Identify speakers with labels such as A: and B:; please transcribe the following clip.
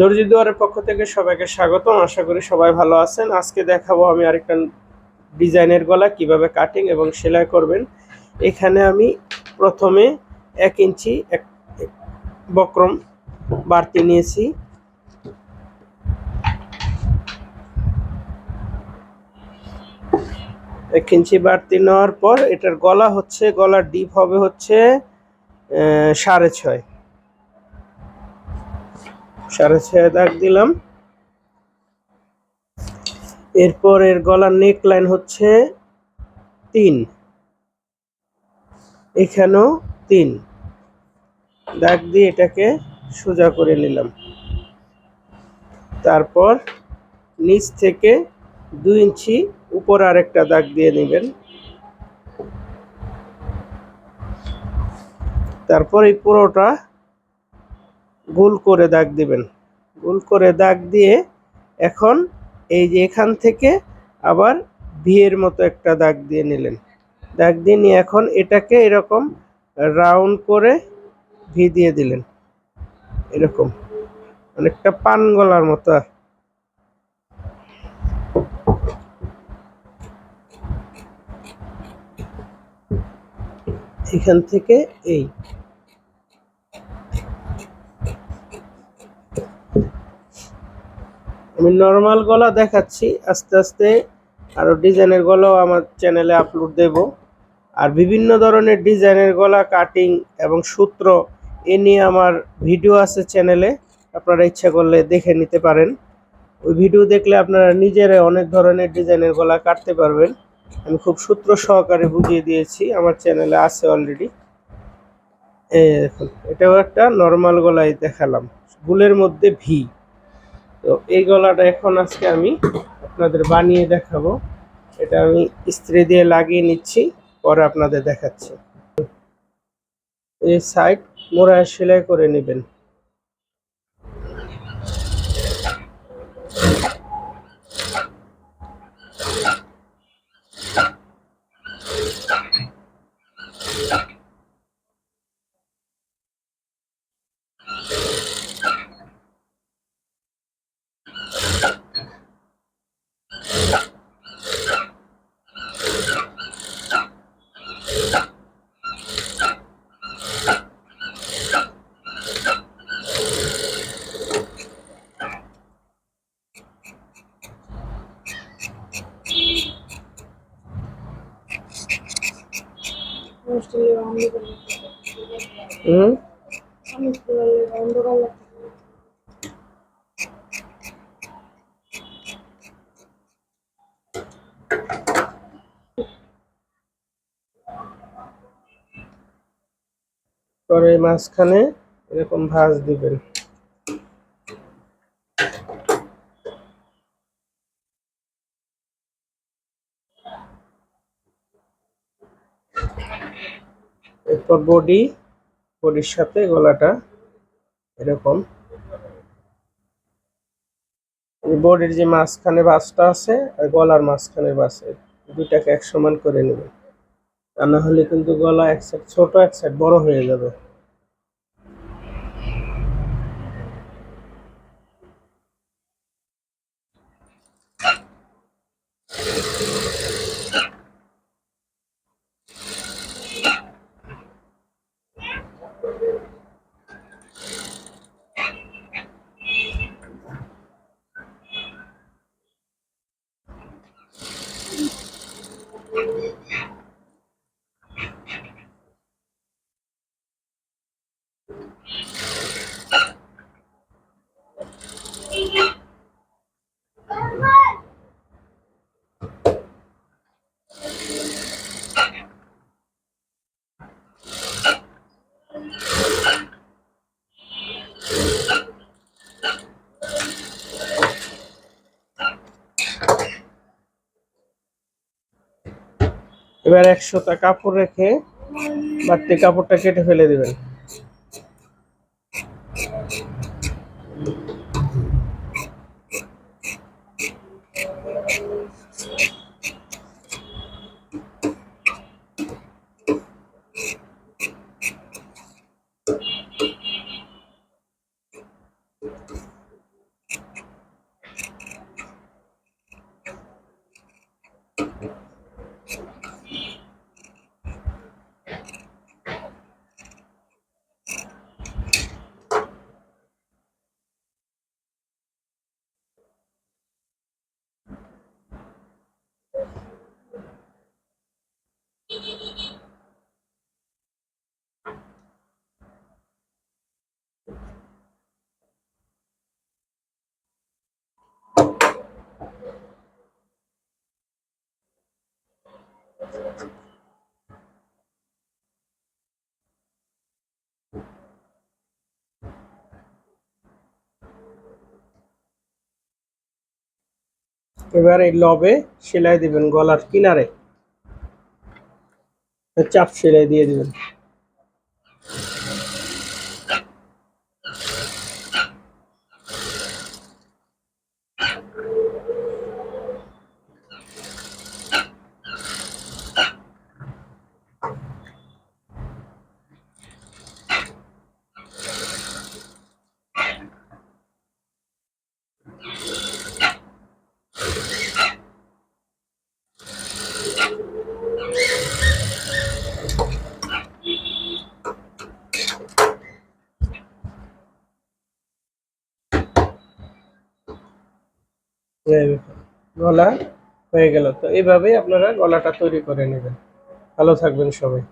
A: দর্জি দুয়ারের পক্ষ থেকে সবাইকে স্বাগতম। আশা করি সবাই ভালো আছেন। আজকে দেখাবো আমি আরেকটা ডিজাইনের গলা কীভাবে কাটিং এবং সেলাই করবেন। এখানে আমি প্রথমে এক ইঞ্চি এক বক্রম বাড়তি নিয়েছি। এক ইঞ্চি বাড়তি নেওয়ার পর এটার গলা হচ্ছে, গলার ডিপ হবে হচ্ছে সাড়ে ছয়। সাড়ে ছয় দাগ দিলাম। এরপর এর গলার নেক লাইন হচ্ছে তিন। এখানেও তিন। দাগ দিয়ে এটাকে সোজা করে নিলাম। তারপর নিচ থেকে দুই ইঞ্চি উপর আরেকটা দাগ দিয়ে নেবেন। তারপর এই পুরোটা গোল করে দাগ দিবেন। গোল করে দাগ দিয়ে এখন এই যে এখান থেকে আবার ভিয়ের মতো একটা দাগ দিয়ে নিলেন। দাগ দিয়ে নিয়ে এখন এটাকে এরকম রাউন্ড করে ভি দিয়ে দিলেন। এরকম। অনেকটা পান গলার মতো। এখান থেকে এই। আমি নর্মাল গলা দেখাচ্ছি, আস্তে আস্তে আরও ডিজাইনের গলাও আমার চ্যানেলে আপলোড দেব। আর বিভিন্ন ধরনের ডিজাইনের গলা কাটিং এবং সূত্র এ নিয়ে আমার ভিডিও আছে চ্যানেলে আপনারা ইচ্ছা করলে দেখে নিতে পারেন। ওই ভিডিও দেখলে আপনারা নিজেরা অনেক ধরনের ডিজাইনের গলা কাটতে পারবেন। আমি খুব সূত্র সহকারে বুঝিয়ে দিয়েছি, আমার চ্যানেলে আছে অলরেডি এই দেখুন, এটাও একটা নর্মাল গলায় দেখালাম। গুলের মধ্যে ভি তো এই গলাটা এখন আজকে আমি আপনাদের বানিয়ে দেখাবো। এটা আমি ইস্ত্রি দিয়ে লাগিয়ে নিচ্ছি, পরে আপনাদের দেখাচ্ছি। এই সাইড মোড়ায় সেলাই করে নেবেন। হুম? পরে মাঝখানে এরকম ভাঁজ দিবেন। এরপর বডি বডির সাথে গলাটা এরকম। বডির যে মাঝখানে বাসটা আছে আর গলার মাঝখানে বাসে দুইটাকে এক সমান করে নেবে তা না হলে কিন্তু গলা এক সাইড ছোট, এক সাইড বড় হয়ে যাবে। এবার একশোটা কাপড় রেখে বাড়তি কাপড়টা কেটে ফেলে দিবেন। এবার লবে সেলাই দিবেন গলার কিনারে। চাপ সেলাই দিয়ে দিবেন। গলা। হয়ে গেল। তো এইভাবেই আপনারা গলাটা তৈরি করে নেবেন। ভালো থাকবেন সবাই।